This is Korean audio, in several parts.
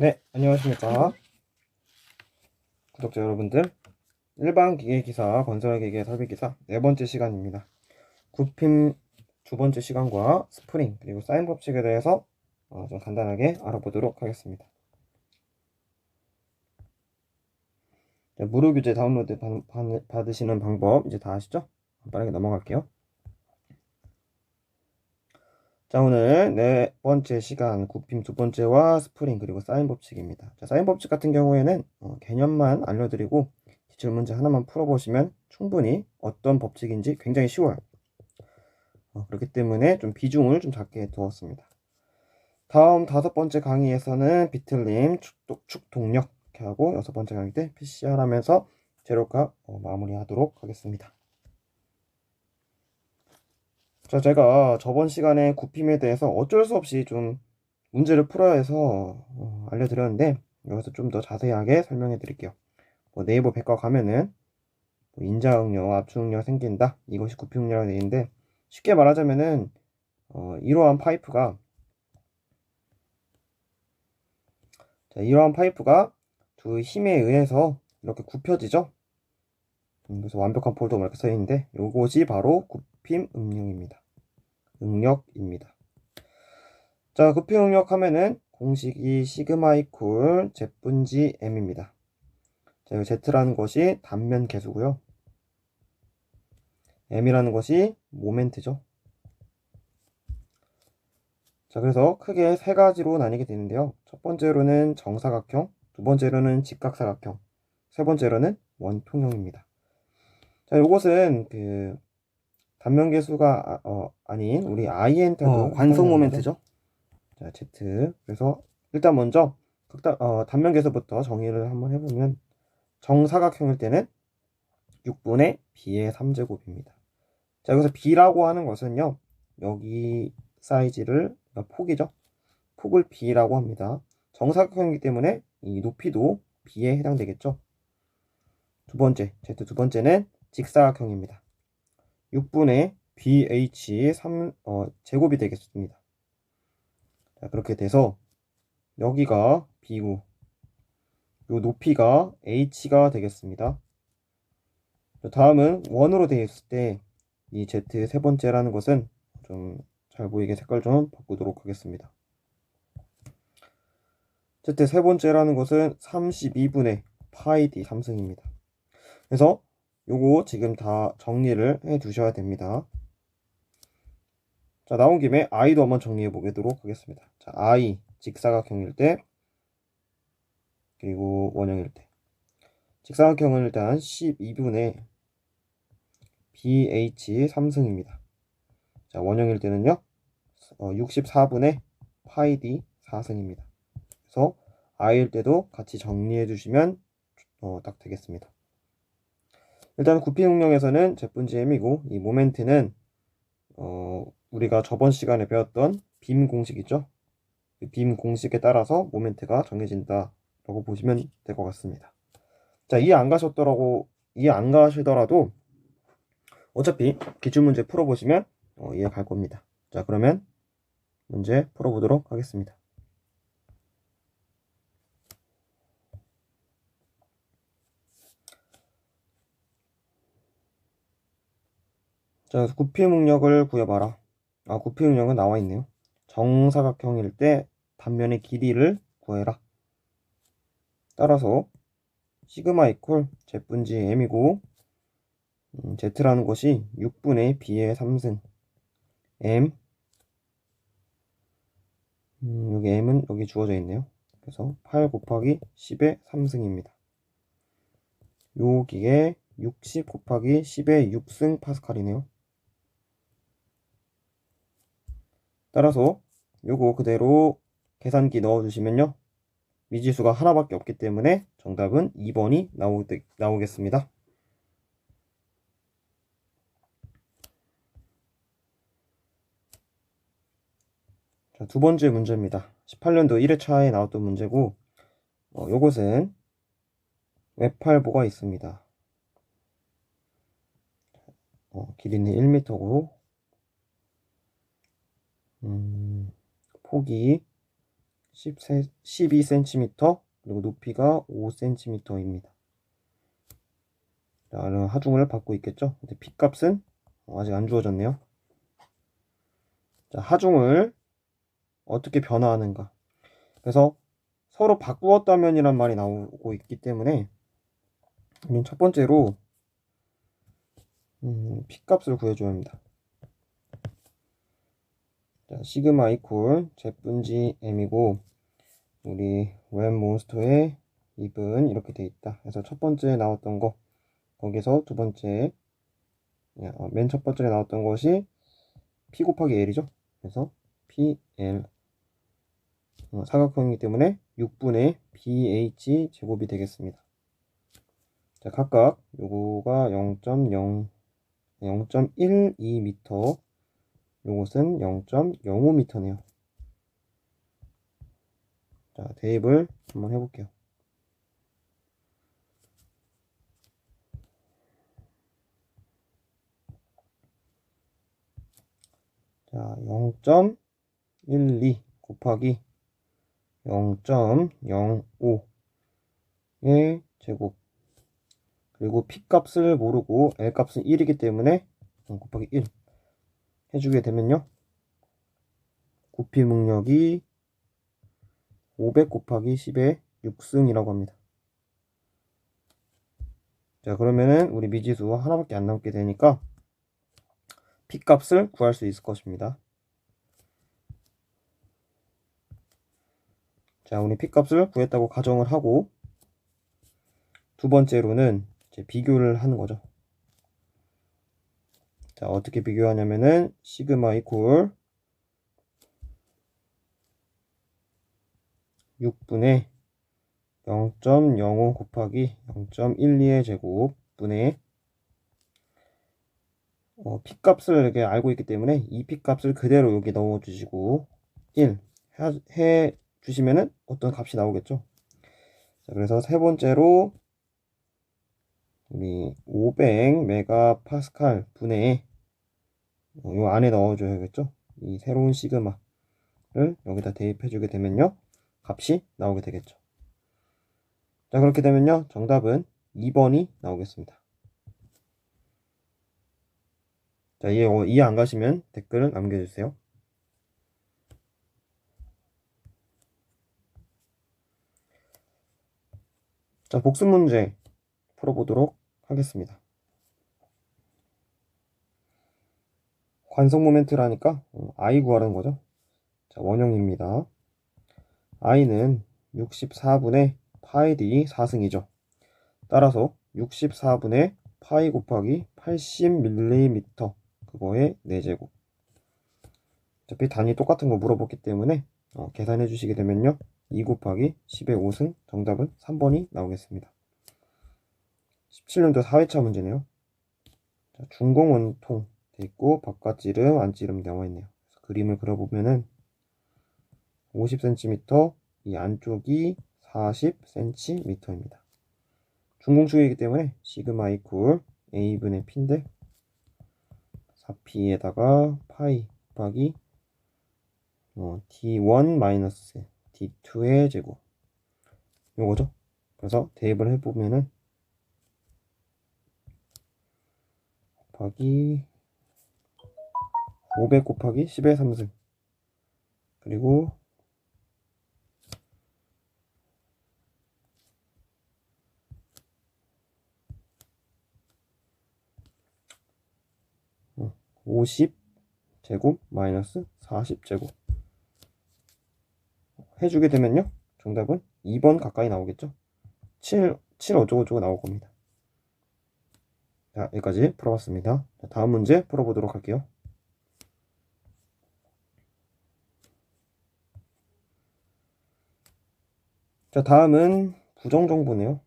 네, 안녕하십니까. 구독자 여러분들. 일반 기계 기사, 건설 기계 설비 기사 네 번째 시간입니다. 굽힘 두 번째 시간과 스프링, 그리고 사인 법칙에 대해서 어, 좀 간단하게 알아보도록 하겠습니다. 자, 무료 규제 다운로드 받으시는 방법 이제 다 아시죠? 빠르게 넘어갈게요. 자, 오늘 네 번째 시간 굽힘 두 번째와 스프링 그리고 사인 법칙입니다. 자, 사인 법칙 같은 경우에는 어, 개념만 알려드리고 기출 문제 하나만 풀어보시면 충분히 어떤 법칙인지 굉장히 쉬워요. 어, 그렇기 때문에 좀 비중을 좀 작게 두었습니다. 다음 다섯 번째 강의에서는 비틀림, 축, 축동력 이렇게 하고 여섯 번째 강의 때 PCR 하면서 재료값 어, 마무리하도록 하겠습니다. 자, 제가 저번 시간에 굽힘에 대해서 어쩔 수 없이 좀 문제를 풀어야 해서 어, 알려드렸는데 여기서 좀 더 자세하게 설명해 드릴게요. 뭐 네이버 백과 가면은 뭐 인자응력, 압축응력 생긴다. 이것이 굽힘응력이라는 얘기인데 쉽게 말하자면은 어, 이러한 파이프가 자, 이러한 파이프가 두 힘에 의해서 이렇게 굽혀지죠. 음, 그래서 완벽한 폴더 이렇게 써 있는데 이것이 바로 굽힘 응력입니다. 응력입니다. 자, 굽힘 응력 하면은 공식이 시그마 이퀄 Z분지 M입니다. 자, 이 Z라는 것이 단면 계수고요. M이라는 것이 모멘트죠. 자, 그래서 크게 세 가지로 나뉘게 되는데요. 첫 번째로는 정사각형, 두 번째로는 직각사각형, 세 번째로는 원통형입니다. 자, 이것은 그 단면 계수가 아, 어, 아닌 우리 INT도 어, 관성 모멘트죠. 자, Z. 그래서 일단 먼저 극단, 어, 단면 계수부터 정의를 한번 해보면 정사각형일 때는 6분의 B의 3제곱입니다. 자, 여기서 B라고 하는 것은요. 여기 사이즈를 그러니까 폭이죠. 폭을 B라고 합니다. 정사각형이기 때문에 이 높이도 B에 해당되겠죠. 두 번째, Z 두 번째는 직사각형입니다. 6분의 BH 3 어, 제곱이 되겠습니다. 자, 그렇게 돼서 여기가 B고 요 높이가 H가 되겠습니다. 자, 다음은 원으로 되어 있을 때 이 Z 세 번째라는 것은 좀 잘 보이게 색깔 좀 바꾸도록 하겠습니다. Z 세 번째라는 것은 32분의 파이 D 3승입니다. 그래서 요거 지금 다 정리를 해 두셔야 됩니다. 자, 나온 김에 i도 한번 정리해 보도록 하겠습니다. 자, i 직사각형일 때 그리고 원형일 때 직사각형은 일단 12분의 bh 3승입니다. 자, 원형일 때는요. 어, 64분의 파이 d 4승입니다. 그래서 i일 때도 같이 정리해 주시면 어, 딱 되겠습니다. 일단 구피 능력에서는 제분지 m이고 이 모멘트는 어, 우리가 저번 시간에 배웠던 빔 공식이죠. 그빔 공식에 따라서 모멘트가 정해진다 라고 보시면 될 것 같습니다. 자, 이해 안 가셨더라고 이해 안 가시더라도 어차피 기출 문제 풀어보시면 어, 이해 갈 겁니다. 자, 그러면 문제 풀어보도록 하겠습니다. 자, 구피 능력을 구해봐라. 아, 구피 능력은 나와 있네요. 정사각형일 때 단면의 길이를 구해라. 따라서 시그마 이퀄 Z분지 M이고 음, Z라는 것이 6분의 B의 3승 M 음, 여기 M은 여기 주어져 있네요. 그래서 8 곱하기 10의 3승입니다. 여기에 60 곱하기 10의 6승 파스칼이네요. 따라서 요거 그대로 계산기 넣어주시면요. 미지수가 하나밖에 없기 때문에 정답은 2번이 나오, 나오겠습니다. 자, 두 번째 문제입니다. 18년도 1회차에 나왔던 문제고, 어, 요것은 웹팔보가 있습니다. 어, 길이는 1m고, 음, 폭이 13, 12cm 그리고 높이가 5cm입니다. 라는 하중을 받고 있겠죠. 근데 P값은 아직 안 주어졌네요. 자, 하중을 어떻게 변화하는가. 그래서 서로 바꾸었다면이란 말이 나오고 있기 때문에 첫 번째로 음, P값을 구해줘야 합니다. 자, 시그마 이퀄 제분지 M이고 우리 웹 몬스터의 입은 이렇게 돼 있다. 그래서 첫 번째 나왔던 거 거기서 두 번째 어, 맨첫 번째 나왔던 것이 P 곱하기 L이죠. 그래서 PL 어, 사각형이기 때문에 6분의 BH 제곱이 되겠습니다. 자, 각각 요거가 0.0 0.12m 요것은 0.05m네요. 자, 대입을 한번 해볼게요. 자, 0.12 곱하기 0.05의 제곱 그리고 P값을 모르고 L값은 1이기 때문에 곱하기 1 해주게 되면요. 구피 능력이 500 곱하기 10의 6승이라고 합니다. 자 그러면은 우리 미지수 하나밖에 안 남게 되니까 P값을 구할 수 있을 것입니다. 자, 우리 P값을 구했다고 가정을 하고 두 번째로는 이제 비교를 하는 거죠. 자, 어떻게 비교하냐면은 시그마 이퀄 6분의 0.05 곱하기 0.12의 제곱 분의 어, P값을 이렇게 알고 있기 때문에 이 P값을 그대로 여기 넣어 주시고 1 해, 해 주시면은 어떤 값이 나오겠죠. 자, 그래서 세 번째로 우리 500 메가파스칼 분의 어, 요 안에 넣어줘야겠죠. 이 새로운 시그마를 여기다 대입해주게 되면요. 값이 나오게 되겠죠. 자, 그렇게 되면요. 정답은 2번이 나오겠습니다. 자, 이해, 이해 안 가시면 댓글 남겨주세요. 자, 복습 문제 풀어보도록 하겠습니다. 관성 모멘트라니까 i 어, 구하라는 거죠. 자, 원형입니다. i는 64분의 파이 d 4승이죠. 따라서 64분의 파이 곱하기 80mm 그거의 4제곱 어차피 단위 똑같은 거 물어봤기 때문에 어, 계산해 주시게 되면요 2 곱하기 10의 5승 정답은 3번이 나오겠습니다. 17년도 4회차 문제네요. 자, 중공원통 돼 있고 바깥지름 안지름 나와 있네요. 그림을 그려보면은 50cm 이 안쪽이 40cm입니다. 중공축이기 때문에 시그마 이퀄 a분의 p인데 4p에다가 파이 곱하기 어, d1 마이너스 D2의 제곱 요거죠 그래서 대입을 해보면은 곱하기 500 곱하기 10의 3승 그리고 오십 제곱 마이너스 사십 제곱 해주게 되면요. 정답은 2번 가까이 나오겠죠. 7, 7 어쩌고저쩌고 나올 겁니다. 자, 여기까지 풀어봤습니다. 자, 다음 문제 풀어보도록 할게요. 자, 다음은 부정정보네요.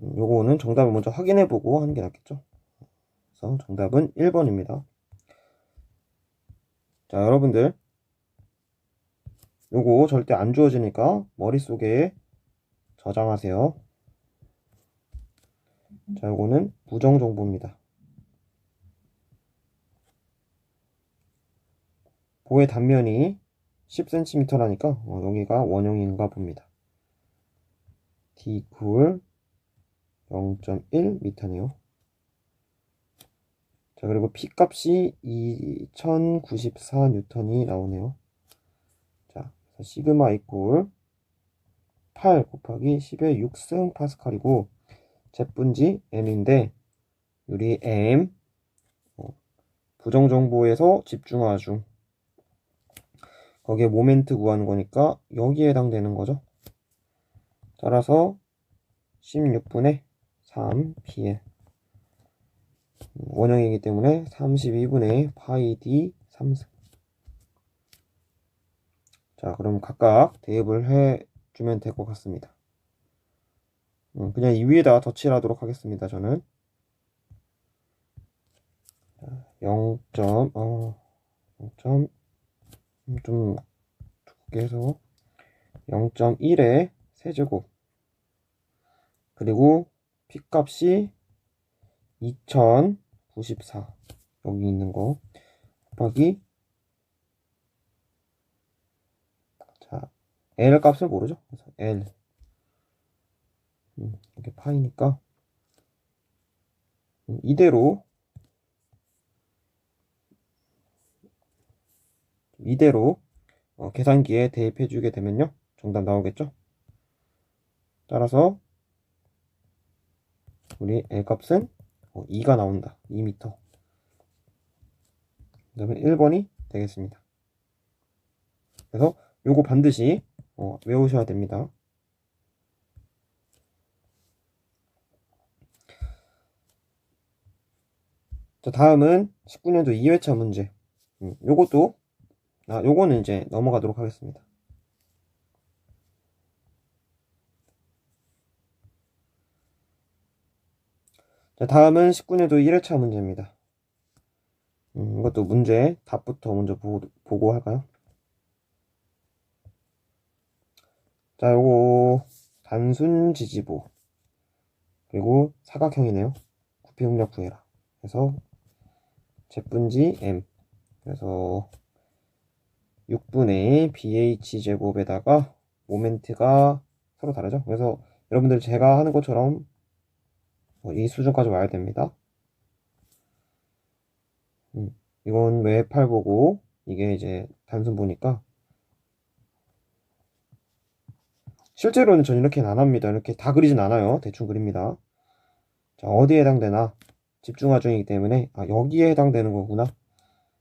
음, 요거는 정답을 먼저 확인해보고 하는 게 낫겠죠. 그래서 정답은 1번입니다. 자, 여러분들. 요거 절대 안 주어지니까 머릿속에 저장하세요. 자, 요거는 부정 정보입니다. 보의 단면이 10cm라니까 어, 여기가 원형인가 봅니다. d equal 0.1m네요. 자, 그리고 P 값이 2094N이 나오네요. 자, 시그마 이퀄 8 곱하기 10의 6승 파스칼이고 제분지 M인데 우리 M 어, 부정정보에서 집중화 중 거기에 모멘트 구하는 거니까 여기에 해당되는 거죠. 따라서 16분의 3 PL 원형이기 때문에 32분의 파이 D 3승 자 그럼 각각 대입을 해주면 될 것 같습니다 음, 그냥 이 위에다 덧칠 하도록 하겠습니다 저는 0. 어, 0. 음, 좀 두껍게 해서 0.1의 세제곱. 그리고 p 값이 2094 여기 있는 거 곱하기 자 L 값을 모르죠? 그래서 L. 음, 이게 파이니까 음, 이대로 이대로 어, 계산기에 대입해 주게 되면요. 정답 나오겠죠? 따라서 우리 L 값은 2가 나온다. 2m 그 다음에 1번이 되겠습니다. 그래서 요거 반드시 어, 외우셔야 됩니다. 자 다음은 19년도 2회차 문제. 음, 요것도 아, 요거는 이제 넘어가도록 하겠습니다. 자, 다음은 19년도 1회차 문제입니다. 음, 이것도 문제 답부터 먼저 보고, 보고 할까요? 자, 요거 단순 지지보 그리고 사각형이네요. 구피응력 구해라. 그래서 제분지 M 그래서 6분의 BH 제곱에다가 모멘트가 서로 다르죠. 그래서 여러분들 제가 하는 것처럼 뭐이 수준까지 와야 됩니다. 음, 이건 외팔 보고 이게 이제 단순 보니까 실제로는 전 이렇게는 안 합니다. 이렇게 다 그리진 않아요. 대충 그립니다. 자, 어디에 해당되나? 집중화 중이기 때문에 아, 여기에 해당되는 거구나.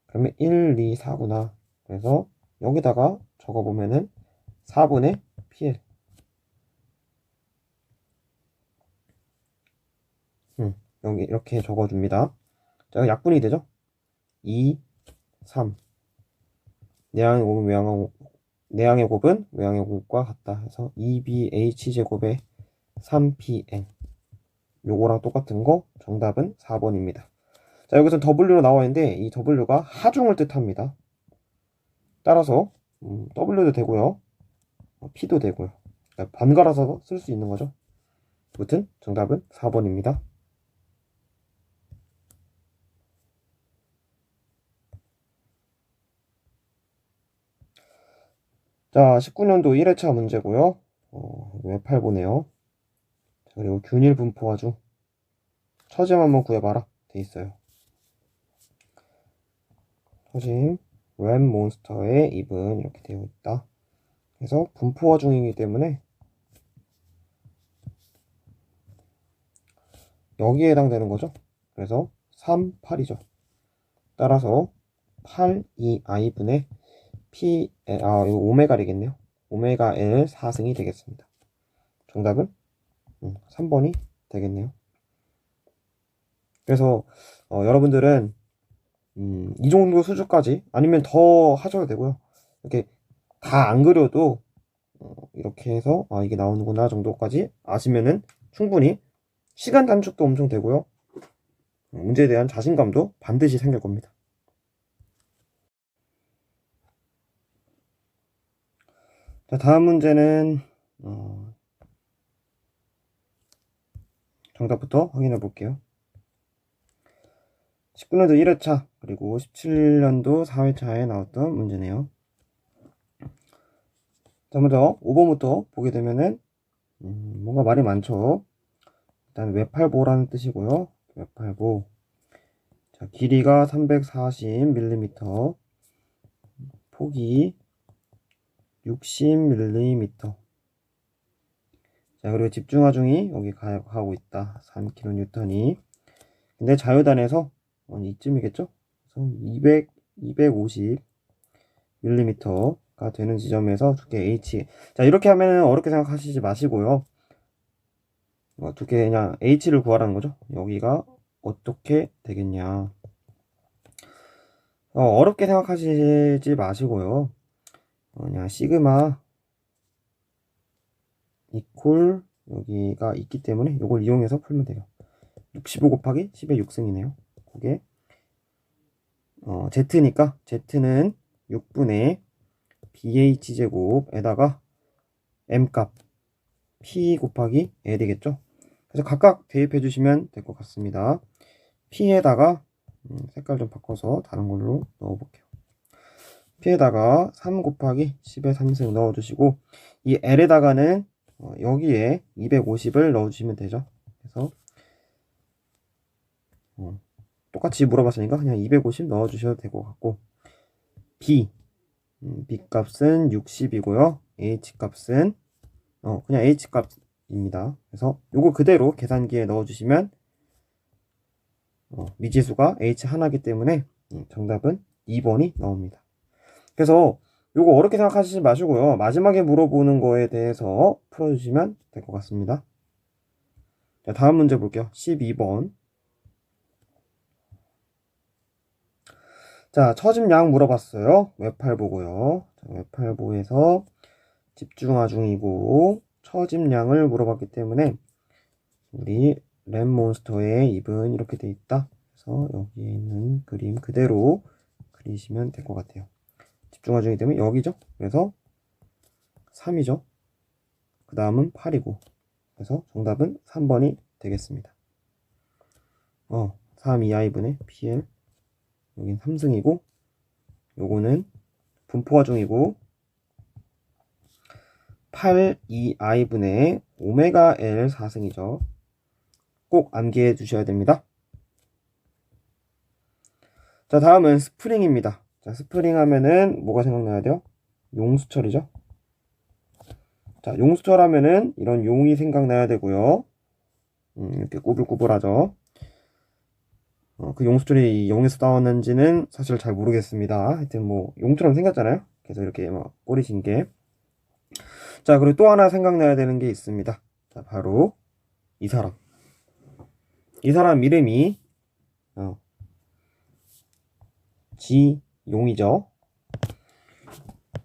그러면 1, 2, 4구나. 그래서 여기다가 적어보면은 4분의 PL 음, 여기 이렇게 적어줍니다. 자, 약분이 되죠? 2, 3 내항의 곱은 외항의 내항의 곱은 외항의 곱과 같다 해서 2BH 제곱의 3PN 요거랑 똑같은 거 정답은 4번입니다. 자 여기서 W로 나와 있는데 이 W가 하중을 뜻합니다. 따라서 음, W도 되고요. 어, P도 되고요. 그러니까 번갈아서 쓸 수 있는 거죠. 아무튼 정답은 4번입니다. 자, 19년도 1회차 문제고요. 어, 왜8 보네요. 자, 그리고 균일 분포화 중 처짐 한번 구해봐라 돼 있어요. 처짐 램 몬스터의 입은 이렇게 되어 있다. 그래서 분포화 중이기 때문에 여기에 해당되는 거죠. 그래서 3, 8이죠. 따라서 8, 2, i분의 p, 아, 이거 오메가 되겠네요. 오메가 L 4승이 되겠습니다. 정답은 음, 3번이 되겠네요. 그래서 어, 여러분들은 음, 이 정도 수준까지 아니면 더 하셔도 되고요. 이렇게 다 안 그려도 어, 이렇게 해서 아 이게 나오는구나 정도까지 아시면은 충분히 시간 단축도 엄청 되고요. 문제에 대한 자신감도 반드시 생길 겁니다. 자, 다음 문제는 어, 정답부터 확인해 볼게요. 19년도 1회차 그리고 17년도 4회차에 나왔던 문제네요. 자, 먼저 5번부터 보게 되면은 음, 뭔가 말이 많죠. 일단 외팔보라는 뜻이고요. 외팔보. 자, 길이가 340mm, 폭이 60mm. 자, 그리고 집중하중이 여기 가, 가고 있다. 3kN이. 근데 자유단에서 어, 이쯤이겠죠? 그래서 200, 250mm가 되는 지점에서 두께 H. 자, 이렇게 하면 어렵게 생각하시지 마시고요. 어, 두께 그냥 H를 구하라는 거죠. 여기가 어떻게 되겠냐. 어, 어렵게 생각하시지 마시고요. 어, 그냥 시그마 이퀄 여기가 있기 때문에 이걸 이용해서 풀면 돼요. 65 곱하기 10의 6승이네요. 그게 어, Z니까 Z는 6분의 BH 제곱에다가 M 값 P 곱하기 L이겠죠. 그래서 각각 대입해 주시면 될 것 같습니다. P에다가 음, 색깔 좀 바꿔서 다른 걸로 넣어 볼게요. P에다가 3 곱하기 10의 3승 넣어 주시고 이 L에다가는 어, 여기에 250을 넣어 주시면 되죠. 그래서 어, 똑같이 물어봤으니까 그냥 250 넣어 주셔도 될 것 같고 B 음, B 값은 60이고요. H 값은 어, 그냥 H 값입니다. 그래서 요거 그대로 계산기에 넣어 주시면 어, 미지수가 H 하나기 때문에 음, 정답은 2번이 나옵니다. 그래서 요거 어렵게 생각하시지 마시고요. 마지막에 물어보는 거에 대해서 풀어주시면 될 것 같습니다. 자, 다음 문제 볼게요. 12번. 자, 처짐량 물어봤어요. 외팔 보고요. 자, 외팔 보에서 집중하중이고 처짐량을 물어봤기 때문에 우리 랩몬스터의 입은 이렇게 돼 있다. 그래서 여기에 있는 그림 그대로 그리시면 될 것 같아요. 집중하중이 되면 여기죠. 그래서 3이죠. 그 다음은 8이고 그래서 정답은 3번이 되겠습니다. 어, 3 2i분의 PL 여긴 3승이고 요거는 분포화 중이고 8 2i분의 오메가 L 4승이죠. 꼭 암기해 주셔야 됩니다. 자, 다음은 스프링입니다. 자, 스프링 하면은 뭐가 생각나야 돼요? 용수철이죠. 자, 용수철 하면은 이런 용이 생각나야 되고요. 음, 이렇게 꾸불꾸불하죠. 어, 그 용수철이 용에서 나왔는지는 사실 잘 모르겠습니다. 하여튼 뭐 용처럼 생겼잖아요. 그래서 이렇게 막 꼬리신 게. 자, 그리고 또 하나 생각나야 되는 게 있습니다. 자, 바로 이 사람. 이 사람 이름이 어, G용이죠.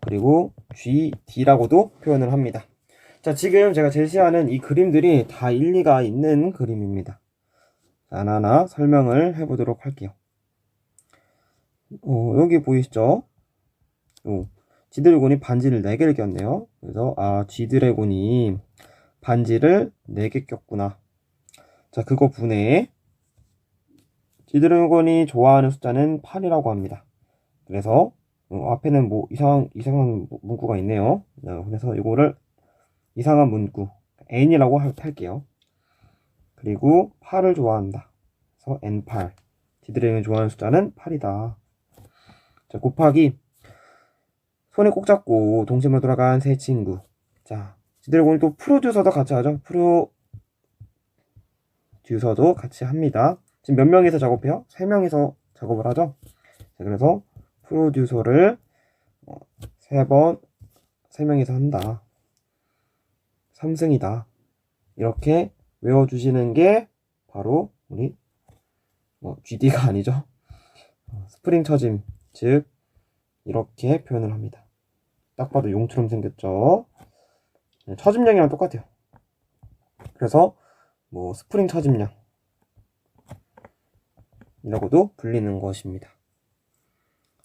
그리고 GD라고도 표현을 합니다. 자, 지금 제가 제시하는 이 그림들이 다 일리가 있는 그림입니다. 하나하나 설명을 해보도록 할게요. 어, 여기 보이시죠? 어, 지드래곤이 반지를 4개를 꼈네요. 그래서, 아, 지드래곤이 반지를 4개 꼈구나. 자, 그거 분해. 지드래곤이 좋아하는 숫자는 8이라고 합니다. 그래서, 어, 앞에는 뭐 이상, 이상한 문구가 있네요. 어, 그래서 이거를 이상한 문구, n이라고 할, 할게요. 그리고 8을 좋아한다. 그래서 n8. 지드래곤이 좋아하는 숫자는 8이다. 자, 곱하기 손에 꼭 잡고 동심으로 돌아간 세 친구. 자, 지드래곤이 또 프로듀서도 같이 하죠. 프로듀서도 같이 합니다. 지금 몇 명이서 작업해요? 세 명이서 작업을 하죠. 자, 그래서 프로듀서를 어, 세 번, 세 명이서 한다. 3승이다. 이렇게 외워주시는 게 바로 우리 뭐 GD가 아니죠. 어, 스프링 처짐, 즉 이렇게 표현을 합니다. 딱 봐도 용처럼 생겼죠. 네, 처짐량이랑 똑같아요. 그래서 뭐 스프링 처짐량 이라고도 불리는 것입니다.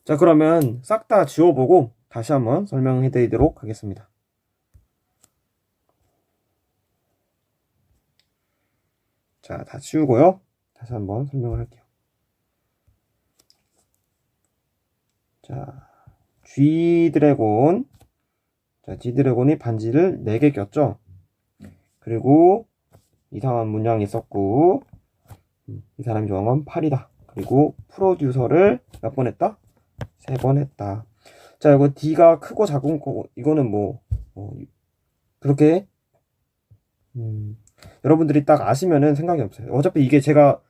자 그러면 싹 다 지워보고 다시 한번 설명해 드리도록 하겠습니다. 자, 다 치우고요. 다시 한번 설명을 할게요. 자, G 드래곤. 자, G 드래곤이 반지를 4개 꼈죠. 그리고 이상한 문양이 있었고, 음, 이 사람이 좋아하는 건 8이다. 그리고 프로듀서를 몇 번 했다? 세 번 했다. 자, 이거 D가 크고 작은 거고, 이거는 뭐, 어, 그렇게, 음, 여러분들이 딱 아시면은 생각이 없어요. 어차피 이게 제가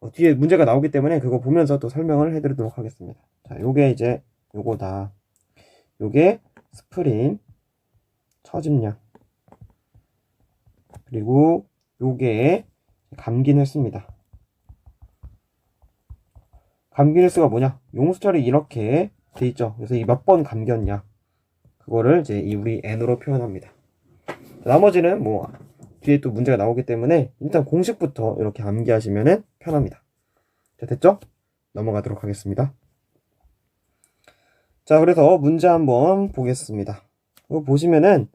어, 뒤에 문제가 나오기 때문에 그거 보면서 또 설명을 해드리도록 하겠습니다. 자, 요게 이제 요거다. 요게 스프린 처짐량 그리고 요게 감긴 횟수입니다. 감긴 횟수가 뭐냐? 용수철이 이렇게 돼 있죠. 그래서 이 몇 번 감겼냐? 그거를 이제 이 우리 n으로 표현합니다. 나머지는 뭐 뒤에 또 문제가 나오기 때문에 일단 공식부터 이렇게 암기하시면 편합니다. 자, 됐죠? 넘어가도록 하겠습니다. 자, 그래서 문제 한번 보겠습니다. 이거 보시면은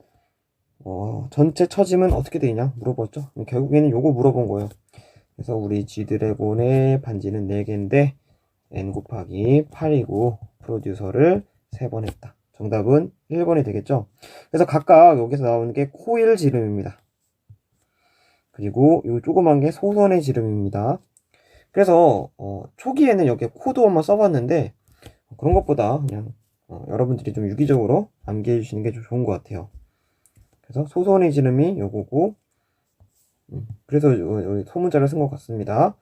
어, 전체 처짐은 어떻게 되냐 물어봤죠. 결국에는 요거 물어본 거예요. 그래서 우리 G드래곤의 반지는 4개인데 n 곱하기 8이고 프로듀서를 3번 했다. 정답은 1번이 되겠죠. 그래서 각각 여기서 나오는 게 코일 지름입니다. 그리고 이 조그만 게 소선의 지름입니다. 그래서 어, 초기에는 여기 코드 한번 써봤는데 그런 것보다 그냥 어, 여러분들이 좀 유기적으로 암기해 주시는 게 좀 좋은 것 같아요. 그래서 소선의 지름이 요거고 음, 그래서 여기 소문자를 쓴 것 같습니다.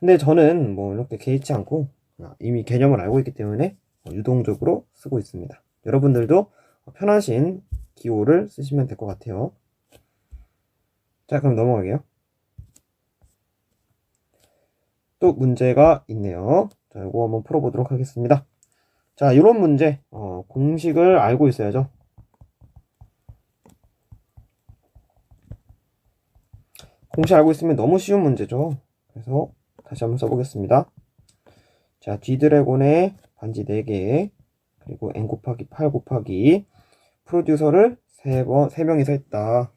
근데 저는 뭐 이렇게 개의치 않고 아, 이미 개념을 알고 있기 때문에 어, 유동적으로 쓰고 있습니다. 여러분들도 편하신 기호를 쓰시면 될 것 같아요. 자, 그럼 넘어가게요. 또 문제가 있네요. 자, 이거 한번 풀어보도록 하겠습니다. 자, 이런 문제, 어, 공식을 알고 있어야죠. 공식 알고 있으면 너무 쉬운 문제죠. 그래서 다시 한번 써보겠습니다. 자, G드래곤의 반지 4개, 그리고 N 곱하기 8 곱하기 프로듀서를 3번, 3명이서 했다.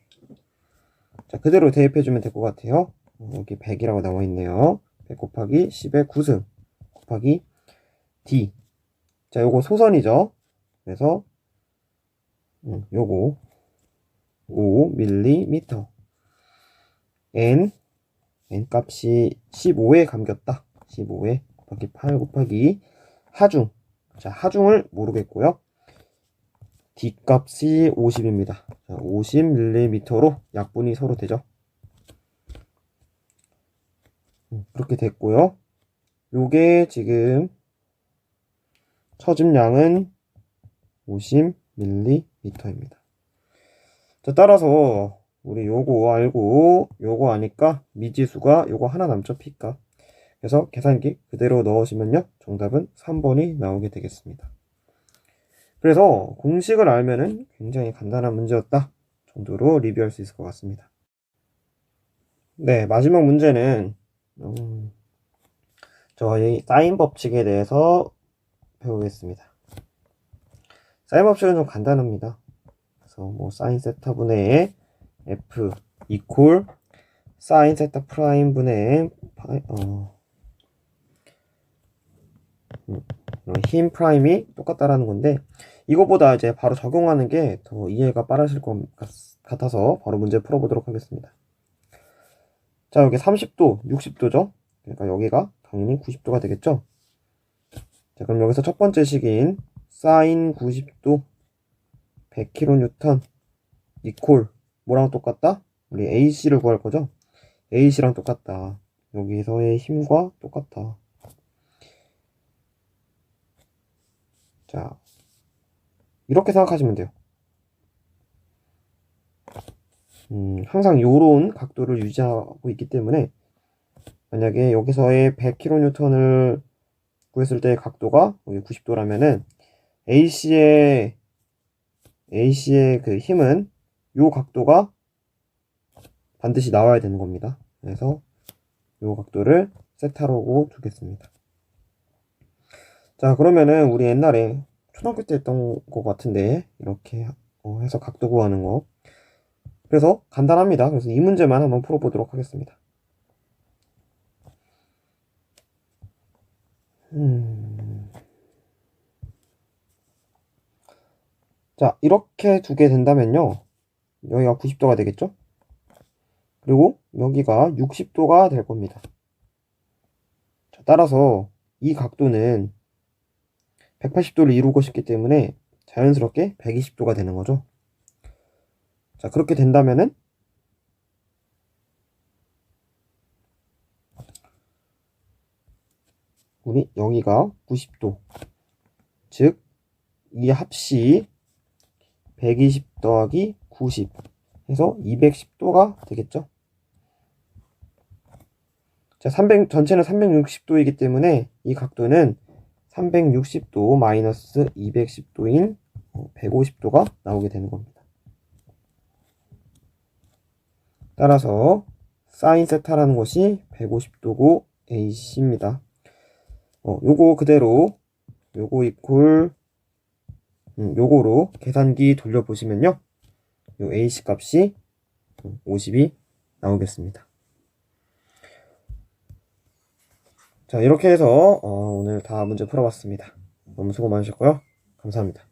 자, 그대로 대입해주면 될 것 같아요. 어, 여기 100이라고 나와 있네요. 100 곱하기 10의 9승 곱하기 D. 자, 요거 소선이죠. 그래서, 음, 요거 5mm. N, N 값이 15에 감겼다. 15에 곱하기 8 곱하기 하중. 자, 하중을 모르겠고요. D값이 50입니다. 50mm로 약분이 서로 되죠. 음, 그렇게 됐고요. 요게 지금 처짐량은 50mm입니다. 자, 따라서 우리 요거 알고 요거 아니까 미지수가 요거 하나 남죠, P값. 그래서 계산기 그대로 넣으시면요. 정답은 3번이 나오게 되겠습니다. 그래서 공식을 알면은 굉장히 간단한 문제였다 정도로 리뷰할 수 있을 것 같습니다. 네, 마지막 문제는 음, 저희 사인 법칙에 대해서 배우겠습니다. 사인 법칙은 좀 간단합니다. 그래서 뭐 사인 세타 분의 f 이퀄 사인 세타 프라임 분의 파이, 어, 음, 힘 프라임이 똑같다라는 건데 이거보다 이제 바로 적용하는 게 더 이해가 빠르실 것 같아서 바로 문제 풀어보도록 하겠습니다. 자 여기 30도, 60도죠. 그러니까 여기가 당연히 90도가 되겠죠. 자 그럼 여기서 첫 번째 식인 사인 90도 100kN 이콜 뭐랑 똑같다? 우리 AC를 구할 거죠? AC랑 똑같다. 여기서의 힘과 똑같다. 자, 이렇게 생각하시면 돼요. 음, 항상 요런 각도를 유지하고 있기 때문에 만약에 여기서의 100kN을 구했을 때 각도가 여기 90도라면은 AC의 AC의 그 힘은 요 각도가 반드시 나와야 되는 겁니다. 그래서 요 각도를 세타로고 두겠습니다. 자 그러면은 우리 옛날에 초등학교 때 했던 것 같은데 이렇게 어, 해서 각도 구하는 거 그래서 간단합니다 그래서 이 문제만 한번 풀어보도록 하겠습니다 음... 자, 이렇게 두게 된다면요. 여기가 90도가 되겠죠? 그리고 여기가 60도가 될 겁니다. 자, 따라서 이 각도는 180도를 이루고 싶기 때문에 자연스럽게 120도가 되는 거죠. 자, 그렇게 된다면은 우리 여기가 90도. 즉, 이 합시 120 더하기 90 해서 210도가 되겠죠. 자, 300, 전체는 360도이기 때문에 이 각도는 360도 마이너스 210도인 150도가 나오게 되는 겁니다. 따라서 사인 세타라는 것이 150도고 AC입니다. 어, 요거 그대로 요거 이퀄 음, 요거로 계산기 돌려보시면요. 요 AC 값이 50이 나오겠습니다. 자, 이렇게 해서 어, 오늘 다 문제 풀어봤습니다. 너무 수고 많으셨고요. 감사합니다.